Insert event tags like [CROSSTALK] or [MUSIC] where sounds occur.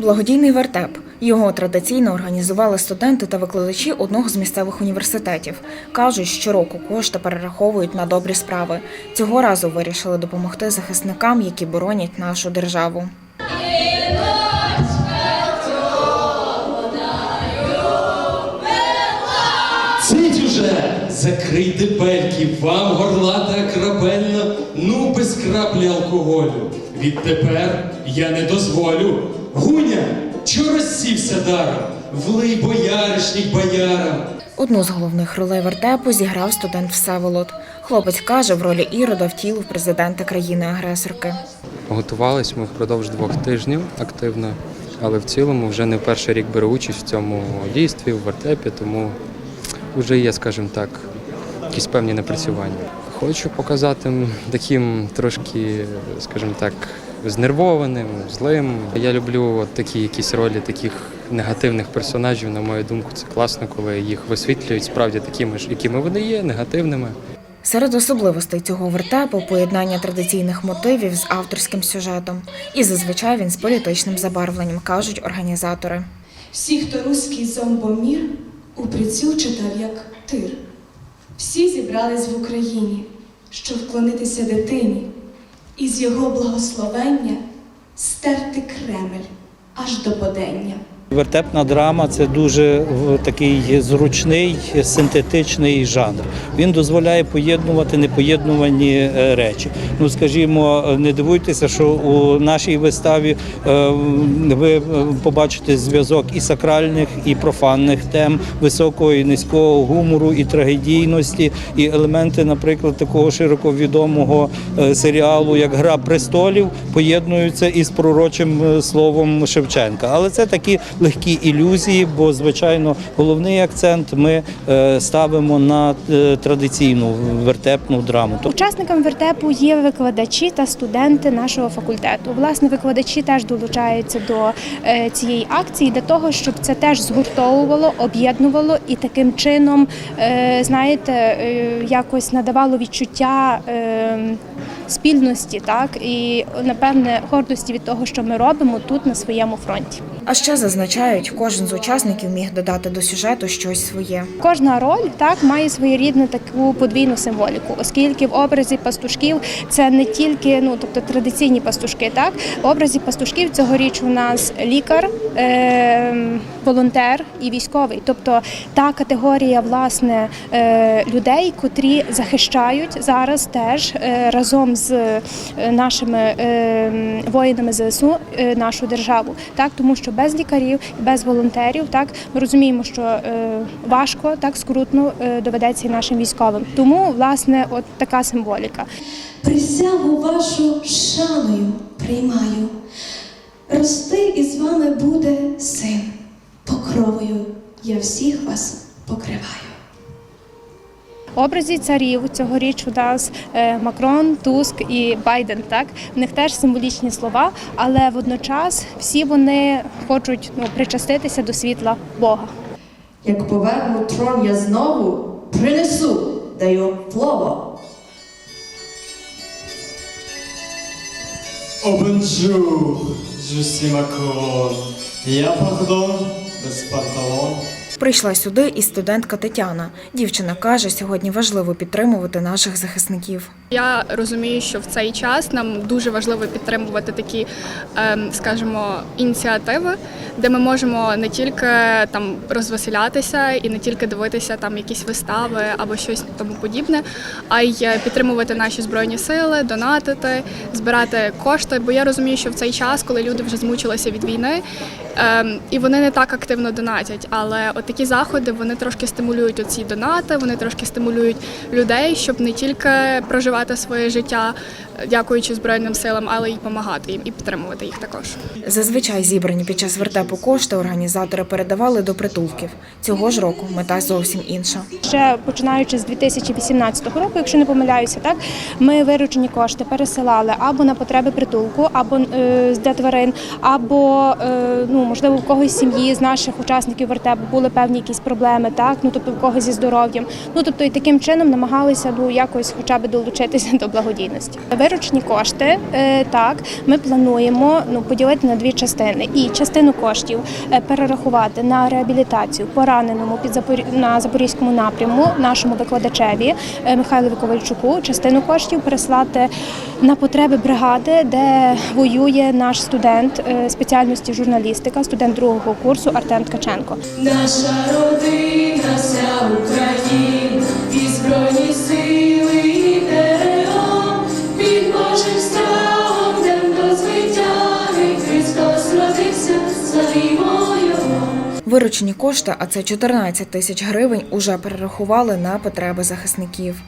Благодійний вертеп. Його традиційно організували студенти та викладачі одного з місцевих університетів. Кажуть, щороку кошти перераховують на добрі справи. Цього разу вирішили допомогти захисникам, які боронять нашу державу. Цить уже! Закрийте бельки, вам горлата крапельна, ну без краплі алкоголю. Відтепер я не дозволю. Гуня, чо розсівся даром? Влий бояришніх боярам. Одну з головних ролей вертепу зіграв студент Всеволод. Хлопець каже, в ролі Ірода втілив президента країни-агресорки. Готувались ми впродовж двох тижнів активно, але в цілому вже не перший рік беру участь в цьому дійстві, в вертепі, тому вже є, скажімо так, якісь певні напрацювання. Хочу показати таким трошки, скажімо так, знервованим, злим. Я люблю от такі якісь ролі таких негативних персонажів. На мою думку, це класно, коли їх висвітлюють справді такими ж, якими вони є, негативними. Серед особливостей цього вертепу поєднання традиційних мотивів з авторським сюжетом. І зазвичай він з політичним забарвленням, кажуть організатори. Всі, хто руський зомбомір, у приціл читав як тир. Всі зібрались в Україні, щоб вклонитися дитині, і з його благословення стерти Кремль аж до подення. Вертепна драма це дуже в- такий зручний синтетичний жанр. Він дозволяє поєднувати непоєднувані е, речі. Ну, скажімо, е, не дивуйтеся, що у нашій виставі е, ви е, побачите зв'язок і сакральних, і профанних тем, високого і низького гумору, і трагедійності, і елементи, наприклад, такого широко відомого е, серіалу, як Гра престолів, поєднуються із пророчим е, словом Шевченка. Але це такі легкі ілюзії, бо звичайно головний акцент ми е, ставимо на е, традиційну вертепну драму. Тобто Учасниками вертепу є викладачі та студенти нашого факультету. Власне, викладачі теж долучаються до е, цієї акції для того, щоб це теж згуртовувало, об'єднувало і таким чином, знаєте, якось надавало відчуття спільності, так і напевне гордості від того, що ми робимо тут на своєму фронті. А ще зазначають, кожен з учасників міг додати до сюжету щось своє. Кожна роль так має своєрідну таку подвійну символіку, оскільки в образі пастушків це не тільки ну тобто традиційні пастушки, так? В образі пастушків цьогоріч у нас лікар, е- волонтер і військовий, тобто та категорія власне е- людей, котрі захищають зараз теж е- разом з е, нашими е- воїнами ЗСУ е- нашу державу, так тому що без лікарів, без волонтерів, так ми розуміємо, що е, важко, так скрутно е, доведеться і нашим військовим. Тому власне, от така символіка. Присягу вашу шаною приймаю. Рости із вами буде син. Покровою я всіх вас покриваю. Образі царів цьогоріч у нас е, Макрон, Туск і Байден. Так в них теж символічні слова, але водночас всі вони хочуть ну, причаститися до світла Бога. Як поверну трон я знову принесу, даю слово. Je suis Macron. Я пардон, без панталон. Прийшла сюди і студентка Тетяна. Дівчина каже, сьогодні важливо підтримувати наших захисників. Я розумію, що в цей час нам дуже важливо підтримувати такі, ем, скажімо, ініціативи, де ми можемо не тільки там розвеселятися і не тільки дивитися там якісь вистави або щось тому подібне, а й підтримувати наші збройні сили, донатити, збирати кошти. Бо я розумію, що в цей час, коли люди вже змучилися від війни, і вони не так активно донатять, але от такі заходи вони трошки стимулюють оці донати, вони трошки стимулюють людей, щоб не тільки проживати своє життя дякуючи Збройним силам, але й допомагати їм і підтримувати їх також. Зазвичай зібрані під час вертепу кошти організатори передавали до притулків. Цього ж року мета зовсім інша. Ще починаючи з 2018 року, якщо не помиляюся, так ми виручені кошти пересилали або на потреби притулку, або е, для тварин, або е, ну можливо в когось з сім'ї з наших учасників вертепу були певні якісь проблеми, так ну тобто в когось зі здоров'ям. Ну тобто і таким чином намагалися ну якось хоча б долучитися [LAUGHS] до благодійності. Виручені кошти е, так ми плануємо ну поділити на дві частини, і частину коштів е, перерахувати на реабілітацію пораненому під на запорізькому напряму нашому викладачеві е, Михайлові Ковальчуку. Частину коштів переслати на потреби бригади, де воює наш студент спеціальності журналістика, студент другого курсу Артем Ткаченко. Наша родина, вся Україна, Виручені кошти, а це 14 тисяч гривень, уже перерахували на потреби захисників.